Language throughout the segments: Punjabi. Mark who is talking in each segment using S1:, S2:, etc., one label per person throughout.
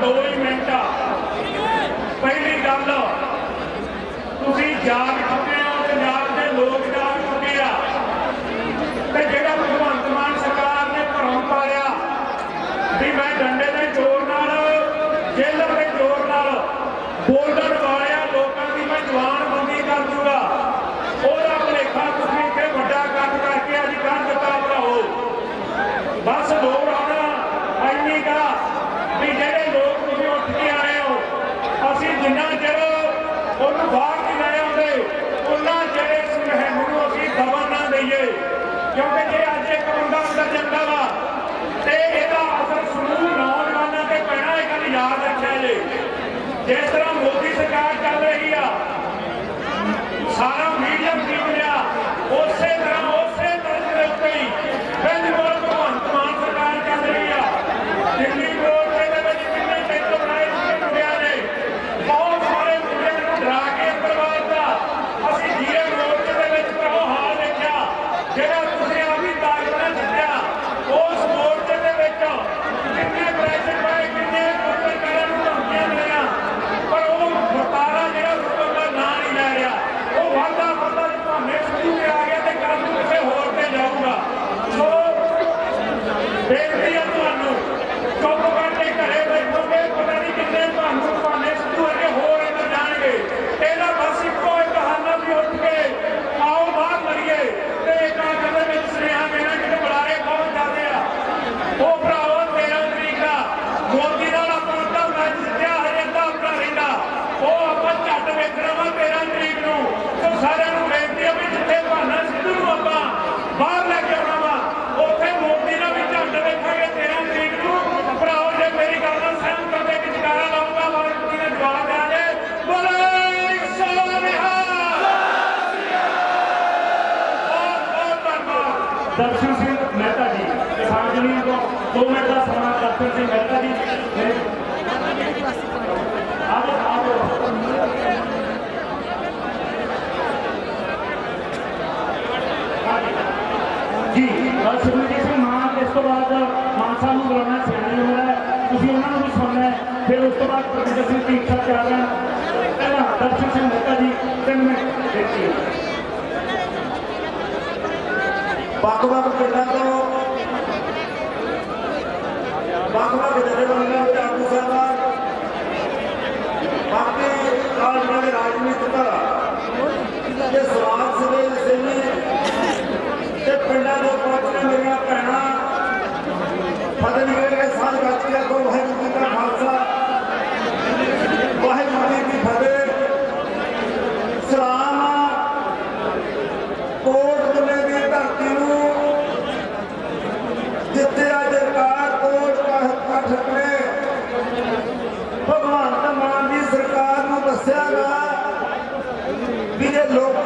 S1: ਦੋ ਹੀ ਮਿੰਟ। ਪਹਿਲੀ ਗੱਲ ਤੁਸੀਂ ਜਾ ਜਿਸ ਤਰ੍ਹਾਂ ਮੋਦੀ ਸਰਕਾਰ ਚੱਲ ਰਹੀ ਆ ਸਾਰਾ ਮੀਡੀਆ ਖਰੀਦ ਲਿਆ ਉਸੇ ਤਰ੍ਹਾਂ ਦੋ ਮਿੰਟ ਦਾ ਸਮਾਂ ਕਰਤਨ ਸਿੰਘ ਮਹਿਤਾ ਜੀ। ਆਜੋ ਆਜੋ ਜੀ ਸੁਖਮਨੀ ਸਿੰਘ ਮਾਨ ਇਸ ਤੋਂ ਬਾਅਦ ਮਾਨ ਸਾਹਿਬ ਨੂੰ ਬੁਲਾਉਣਾ ਸਿਆਣੇ ਨੂੰ ਹੈ ਤੁਸੀਂ ਉਹਨਾਂ ਨੂੰ ਵੀ ਸੁਣਨਾ ਹੈ। ਫਿਰ ਉਸ ਤੋਂ ਬਾਅਦ ਪ੍ਰੋਫੈਸਰ ਸਿੰਘ ਟੀਚਰ ਚਾਹ ਰਹੇ ਪਹਿਲਾਂ ਦਰਸ਼ਨ ਸਿੰਘ ਮਹਿਤਾ ਜੀ 3 ਮਿੰਟ ਦੇਖੀਏ।
S2: ਵੱਖ ਵੱਖ ਪਿੰਡਾਂ ਤੋਂ বাংলাদেশের বাংলাতে আবু সাহাব পাকে রাজনীতি করা চেহারা বীরের লোক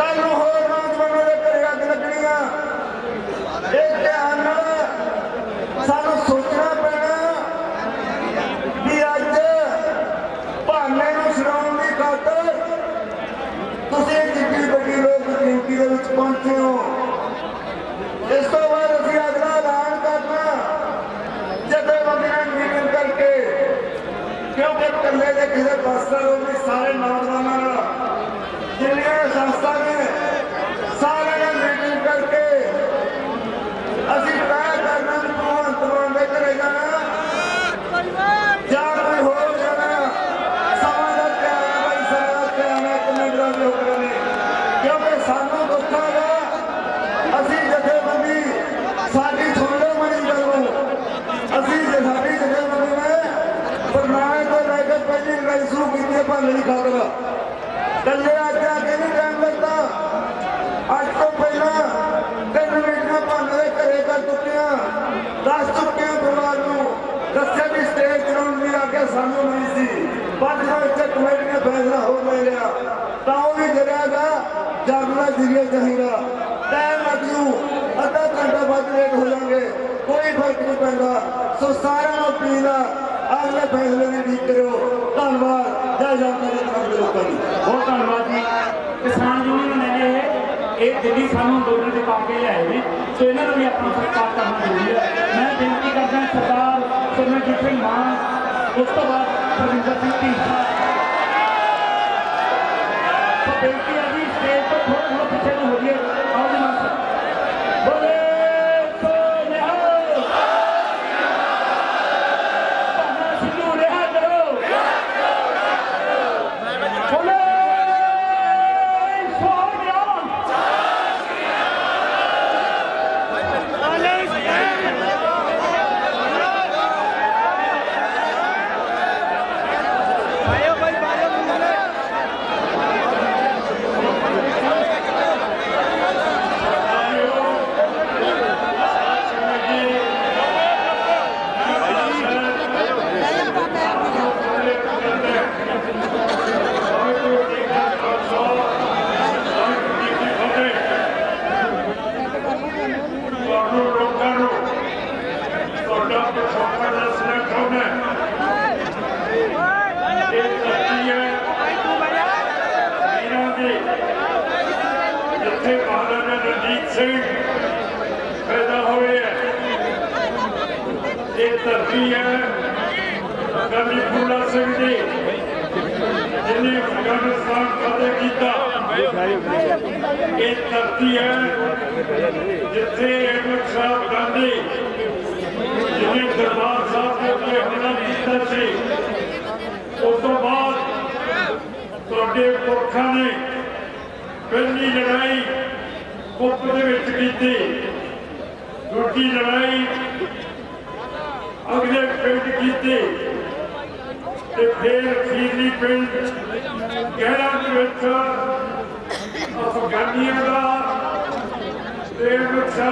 S2: ਆ ਕੱਲ ਨੂੰ ਹੋਰ ਨੌਜਵਾਨਾਂ ਦੇ ਘਰੇ ਅੱਗ ਲੱਗਣੀ ਆ ਇਹ ਧਿਆਨ ਨਾਲ ਸਾਨੂੰ ਸੋਚਣਾ ਪੈਣਾ ਵੀ ਅੱਜ ਭਾਨੇ ਨੂੰ ਛਡਾਉਣ ਦੀ ਖਾਤਰ ਤੁਸੀਂ ਜਿੱਡੀ ਵੱਡੀ ਲੋਕ ਗਿਣਤੀ ਦੇ ਵਿੱਚ ਪਹੁੰਚੇ ਹੋ ਇਸ ਤੋਂ ਬਾਅਦ ਅਸੀਂ ਅਗਲਾ ਐਲਾਨ ਕਰਨਾ ਜਥੇਬੰਦੀਆਂ ਨੂੰ ਮੀਟਿੰਗ ਕਰਕੇ ਕਿਉਂਕਿ ਇਕੱਲੇ ਦੇ ਕਿਸੇ ਪਾਸਾ ਉਹ ਨਹੀਂ ਸਾਰੇ ਨੌਜਵਾਨਾਂ ਨਾਲ ਜਿੰਨੀਆਂ ਸੰਸਥਾ ਨੇ ਸਾਰਿਆਂ ਨਾਲ ਮੀਟਿੰਗ ਕਰਕੇ ਅਸੀਂ ਤੈਅ ਕਰਨਾ ਵੀ ਭਗਵੰਤ ਮਾਨ ਦੇ ਘਰੇ ਜਾਣਾ ਜਾਂ ਕੋਈ ਹੋਰ ਜਾਣਾ ਸਮਾਂ ਦਾ ਧਿਆਨ ਹੈ ਭਾਈ ਸਮਾਂ ਦਾ ਧਿਆਨ ਹੈ ਕਿੰਨੇ ਗ੍ਰਾਮ ਦੇ ਹੁਕਮ ਨੇ ਕਿਉਂਕਿ ਸਾਨੂੰ ਦੁੱਖਾਂ ਦਾ ਅਸੀਂ ਜਥੇਬੰਦੀ ਸਾਡੀ ਸੁਣ ਲਓ ਮਣੀ ਗੱਲ ਨੂੰ ਅਸੀਂ ਜੇ ਸਾਡੀ ਜਥੇਬੰਦੀ ਨੇ ਬਰਨਾਲੇ ਤੋਂ ਲੈ ਕੇ ਪਹਿਲੀ ਲੜਾਈ ਸ਼ੁਰੂ ਕੀਤੀ ਹੈ ਭਾਲੇ ਦੀ ਖਾਤਰ ਕੱਲੇ ਅੱਜ ਆ ਕੇ ਨਹੀਂ ਟਾਈਮ ਲੱਗਦਾ ਅੱਜ ਤੋਂ ਪਹਿਲਾਂ ਤਿੰਨ ਮੀਟਿੰਗਾਂ ਭਾਲੇ ਦੇ ਘਰੇ ਕਰ ਚੁੱਕੀਆਂ ਦੱਸ ਚੁੱਕੇ ਹਾਂ ਪਰਿਵਾਰ ਨੂੰ, ਦੱਸਿਆ ਵੀ ਸਟੇਜ ਚਲਾਉਣ ਦੀ ਆਗਿਆ ਸਾਨੂੰ ਨਹੀਂ ਸੀ। ਪਰ ਜਦੋਂ ਇੱਥੇ ਕਮੇਟੀ ਨੇ ਫੈਸਲਾ ਹੋ ਲੈ ਲਿਆ ਤਾਂ ਉਹ ਵੀ ਜਰਿਆਗਾ ਜਾਗਣਾ ਜਿਗਿਆ ਚਾਹੀਦਾ। ਟਾਈਮ ਲੱਗ ਜੂ, ਅੱਧਾ ਘੰਟਾ ਬਾਅਦ ਲੇਟ ਹੋ ਜਾਣਗੇ, ਕੋਈ ਫ਼ਰਕ ਨਹੀਂ ਪੈਂਦਾ। ਸੋ ਸਾਰਿਆਂ ਨੂੰ ਅਪੀਲ ਆ ਅਗਲੇ ਫੈਸਲੇ ਦੀ ਉਡੀਕ ਕਰਿਓ। ਧੰਨਵਾਦ, ਜੈ ਜਾਨਕਾਰੀ ਤਮਾਮ ਲੋਕਾਂ ਦੀ
S3: ਬਹੁਤ ਧੰਨਵਾਦ ਜੀ। ਕਿਸਾਨ ਇਹ ਦਿੱਲੀ ਸਾਨੂੰ ਅੰਦੋਲਨ ਦੇ ਪਾ ਕੇ ਲਿਆਏ ਨੇ, ਸੋ ਇਹਨਾਂ ਨੂੰ ਵੀ ਆਪਣਾ ਸਤਿਕਾਰ ਕਰਨਾ ਜ਼ਰੂਰੀ ਹੈ। ਮੈਂ ਬੇਨਤੀ ਕਰਦਾ ਸਰਦਾਰ ਸਿਮਰਜੀਤ ਸਿੰਘ ਮਾਨ ਉਸ ਤੋਂ ਬਾਅਦ ਪ੍ਰਵਿੰਦਰ ਸਿੰਘ ਢੀਂਡਸਾ। ਬੇਨਤੀ ਹੈ ਜੀ ਸਟੇਜ ਤੋਂ ਥੋੜਾ ਥੋੜਾ ਪਿੱਛੇ ਨੂੰ ਹੋ ਜਾਈਏ ਆਓ ਜੀ ਮਾਨ ਸਾਹਿਬ ਬੋਲੇ ਸੋ ਨਿਹਾਲ ਭਾਨਾ ਸਿੰਘੂ ਰਿਹਾ ਕਰੋ ਬੋਲੇ ਸੋ ਨਿਹਾਲ ਤੁਹਾਨੂੰ ਲੋਕਾਂ ਨੂੰ ਤੁਹਾਡਾ ਪਿਛੋਕੜ ਦੱਸਣਾ ਚਾਹੁੰਦਾ ਇਹ ਧਰਤੀ ਹੈ ਇਹਨਾਂ ਦੀ ਜਿੱਥੇ ਮਹਾਰਾਜਾ ਰਣਜੀਤ ਸਿੰਘ ਪੈਦਾ ਹੋਏ ਹੈ। ਇਹ ਧਰਤੀ ਹੈ ਗਾਂਧੀ ਫੂਲਾ ਸਿੰਘ ਦੀ ਜਿਹਨੇ ਅਫਗਾਨਿਸਤਾਨ ਫਤਿਹ ਕੀਤਾ। ਇਹ ਧਰਤੀ ਹੈ ਜਿੱਥੇ ਅਹਿਮਦ ਸ਼ਾਹ ਗਾਂਧੀ ਜਿਹਨੇ ਦਰਬਾਰ ਸਾਹਿਬ ਦੇ ਉੱਤੇ ਹਮਲਾ ਕੀਤਾ ਸੀ, ਉਸ ਤੋਂ ਬਾਅਦ ਤੁਹਾਡੇ ਪੁਰਖਾਂ ਨੇ ਪਹਿਲੀ ਲੜਾਈ ਕੁੱਪ ਦੇ ਵਿੱਚ ਕੀਤੀ। ਦੂਜੀ ਲੜਾਈ ਅਗਲੇ ਪਿੰਡ ਕੀਤੀ ਤੇ ਫਿਰ ਅਖੀਰਲੀ ਪਿੰਡ ਗਹਿਰਾ ਦੇ ਵਿੱਚ ਅਫਗਾਨੀਆਂ ਦਾ ਤੇ ਬੱਚਾ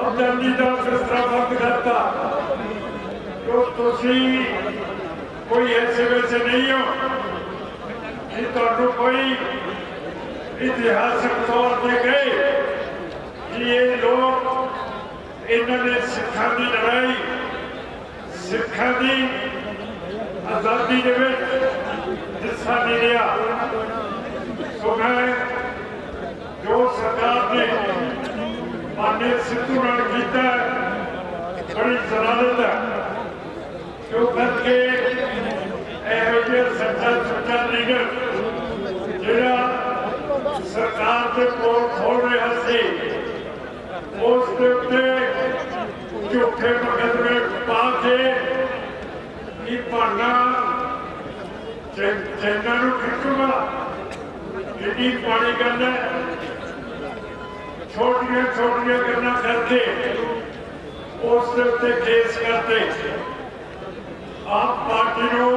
S3: ਅਬਦਾਨੀ ਦਾ ਬਿਸਤਰਾ ਬੰਦ ਕਰਤਾ। ਜੋ ਤੁਸੀਂ ਕੋਈ ਐਸੇ ਵੈਸੇ ਨਹੀਂ ਹੋ ਕਿ ਤੁਹਾਨੂੰ ਕੋਈ ਇਤਿਹਾਸਕ ਤੌਰ ਤੇ ਗਏ ਕਿ ਇਹ ਲੋਕ ਇਹਨਾਂ ਨੇ ਸਿੱਖਾਂ ਦੀ ਲੜਾਈ, ਸਿੱਖਾਂ ਦੀ ਆਜ਼ਾਦੀ ਦੇ ਵਿੱਚ ਹਿੱਸਾ ਨਹੀਂ ਲਿਆ। ਸੋ ਮੈਂ ਜੋ ਸਰਕਾਰ ਨੇ ਮਾਨੇ ਸਿੱਧੂ ਨਾਲ ਕੀਤਾ ਬੜੀ ਜ਼ਲਾਲਤ ਹੈ। ਜੋ ਕਰਕੇ ਇਹੋ ਜਿਹੇ ਸੱਚਾ ਸੁੱਚਾ ਲੀਡਰ ਜਿਹੜਾ ਸਰਕਾਰ ਦੇ ਕੋਲ ਖੋਲ ਰਿਹਾ ਸੀ। ਉਸ ਦੇ ਉੱਤੇ ਝੂਠੇ ਮੁਕੱਦਮੇ ਪਾ ਕੇ ਇਹ ਭਾਣਾ ਚੈਨਾਂ ਨੂੰ ਖਿੱਚੂਗਾ। ਜਿਹੜੀ ਪਾਣੀ ਗੱਲ ਹੈ, ਛੋਟੀਆਂ ਛੋਟੀਆਂ ਗੱਲਾਂ ਕਰਕੇ ਉਸ ਦੇ ਉੱਤੇ ਕੇਸ ਕਰਦੇ। ਆਪ ਪਾਰਟੀ ਨੂੰ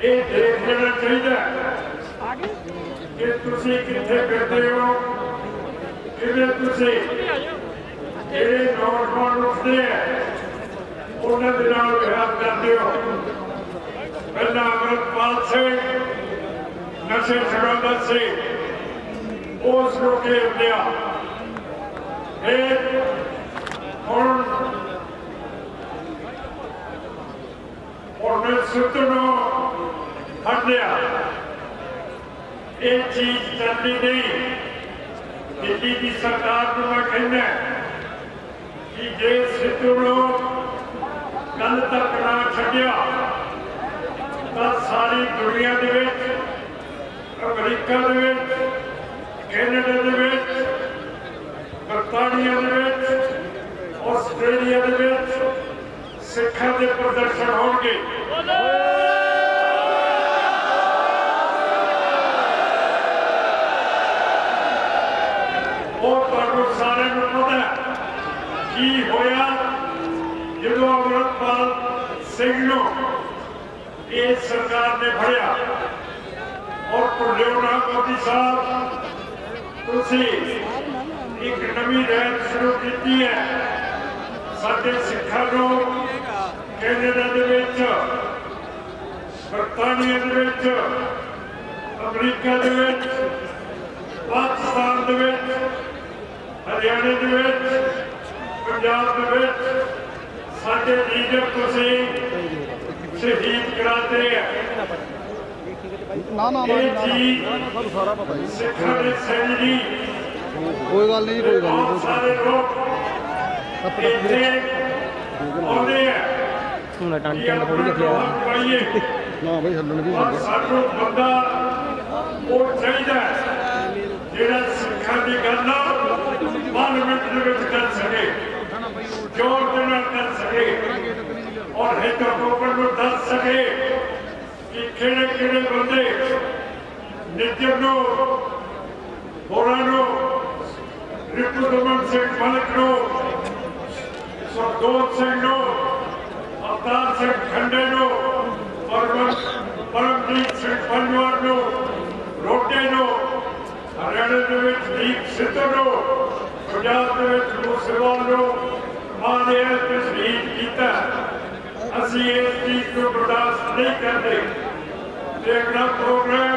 S3: ਇਹ ਦੇਖ ਲੈਣਾ ਚਾਹੀਦਾ ਕਿ ਤੁਸੀਂ ਕਿੱਥੇ ਫਿਰਦੇ ਹੋ? ਕਿਵੇਂ ਤੁਸੀਂ? ਜਿਹੜੇ ਨੌਜਵਾਨ ਉੱਠਦੇ ਆ। ਉਹਨਾਂ ਦੇ ਨਾਲ ਵਿਹਾਰ ਕਰਦੇ ਹੋ। ਪਹਿਲਾਂ ਅਮਰਪਾਲ ਸਿੰਘ ਨਸ਼ੇ ਛਡਾਉਂਦਾ ਸੀ। ਉਸ ਨੂੰ ਘੇਰ ਲਿਆ ਇਹ ਹੁਣ ਉਹਨੇ ਸੁੱਤ ਨੂੰ ਫੜ ਲਿਆ ਇਹ ਚੀਜ਼ ਚੱਲਦੀ ਨਹੀਂ। ਦਿੱਲੀ ਦੀ ਸਰਕਾਰ ਨੂੰ ਮੈਂ ਕਹਿੰਦਾ ਕਿ ਜੇ ਸਿੱਧੂ ਨੂੰ ਕੱਲ ਤੱਕ ਨਾ ਛੱਡਿਆ, ਤਾਂ ਸਾਰੀ ਦੁਨੀਆ ਦੇ ਵਿੱਚ, ਅਮਰੀਕਾ ਦੇ ਵਿੱਚ, ਕੈਨੇਡਾ ਦੇ ਵਿੱਚ, ਬਰਤਾਨੀਆ ਦੇ ਵਿੱਚ, ਆਸਟ੍ਰੇਲੀਆ ਦੇ ਵਿੱਚ ਸਿੱਖਾਂ ਦੇ ਪ੍ਰਦਰਸ਼ਨ ਹੋਣਗੇ। ਕੀ ਹੋਇਆ? ਜਦੋਂ ਅਮਰਪਾਲ ਸਿੰਘ ਨੂੰ ਇਹ ਸਰਕਾਰ ਨੇ ਫੜਿਆ ਔਰ ਭੁੱਲਿਓ ਨਾ ਮੋਦੀ ਸਾਹਿਬ, ਤੁਸੀਂ ਇੱਕ ਨਵੀਂ ਰਹਿਤ ਸ਼ੁਰੂ ਕੀਤੀ ਹੈ। ਸਾਡੇ ਸਿੱਖਾਂ ਨੂੰ ਕੈਨੇਡਾ ਦੇ ਵਿੱਚ, ਬਰਤਾਨੀਆ ਦੇ ਵਿੱਚ, ਅਮਰੀਕਾ ਦੇ ਵਿੱਚ, ਪਾਕਿਸਤਾਨ ਦੇ ਵਿੱਚ ਹਰਿਆਣੇ ਦੇ ਵਿੱਚ ਪੰਜਾਬ ਦੇ ਵਿੱਚ ਸਾਡੇ ਲੀਡਰ ਤੁਸੀਂ ਸ਼ਹੀਦ ਕਰਾਤੇ
S4: ਨਾ ਨਾ ਨਾ ਨਾ, ਨਾ। ਸਾਨੂੰ ਸਾਰਾ ਪਤਾ ਜੀ
S3: ਸਿੱਖਾਂ ਦੇ ਸੈਨ ਜੀ
S4: ਕੋਈ ਗੱਲ ਨਹੀਂ ਕੋਈ ਗੱਲ ਨਹੀਂ।
S3: ਸਾਰੇ ਲੋਕ
S4: ਆਪਣੇ
S3: ਆਉਂਦੇ ਆ।
S5: ਹੁਣ
S3: ਕਿ
S5: ਟੰਨ ਥੋੜੀ ਰੱਖਿਆ।
S4: ਨਾ ਬਈ ਹੱਲਣ ਵੀ
S3: ਸਾਨੂੰ ਬੰਦਾ ਉਹ ਚਾਹੀਦਾ ਜਿਹੜਾ ਸਿੱਖਾਂ ਦੀ ਗੱਲ ਪਾਰਲੀਮੈਂਟ ਦੇ ਵਿੱਚ ਕਰ ਸਕੇ। ਜ਼ੋਰ ਦੇ ਨਾਲ ਕਰ ਸਕੇ। ਔਰ ਹਿੱਤ ਕੋਪਰ ਨੂੰ ਦੱਸ ਸਕੇ ਕਿ ਕਿਹੜੇ ਕਿਹੜੇ ਬੰਦੇ ਨਿੱਜਰ ਨੂੰ, ਹੋਰਾਂ ਨੂੰ ਰਿਪੂ ਦਮਨ ਸਿੰਘ ਮਲਕ ਨੂੰ, ਸਰਦੋਤ ਸਿੰਘ ਨੂੰ, ਅਵਤਾਰ ਸਿੰਘ ਖੰਡੇ ਨੂੰ ਪਰਮ ਪਰਮਜੀਤ ਸਿੰਘ ਪੰਜਵਾਰ ਨੂੰ, ਰੋਟੇ ਦੇ ਵਿੱਚ ਦੀਪ ਸਿੱਧੂ ਨੂੰ ਪੰਜਾਬ ਦੇ ਵਿੱਚ ਮੂਸੇਵਾਲ ਨੂੰ ਮਾਨੇ ਤਸਵੀਰ ਕੀਤਾ। ਅਸੀਂ ਇਸ ਚੀਜ਼ ਨੂੰ ਬਰਦਾਸ਼ਤ ਨਹੀਂ ਕਰਦੇ। ਤੇ ਪ੍ਰੋਗਰਾਮ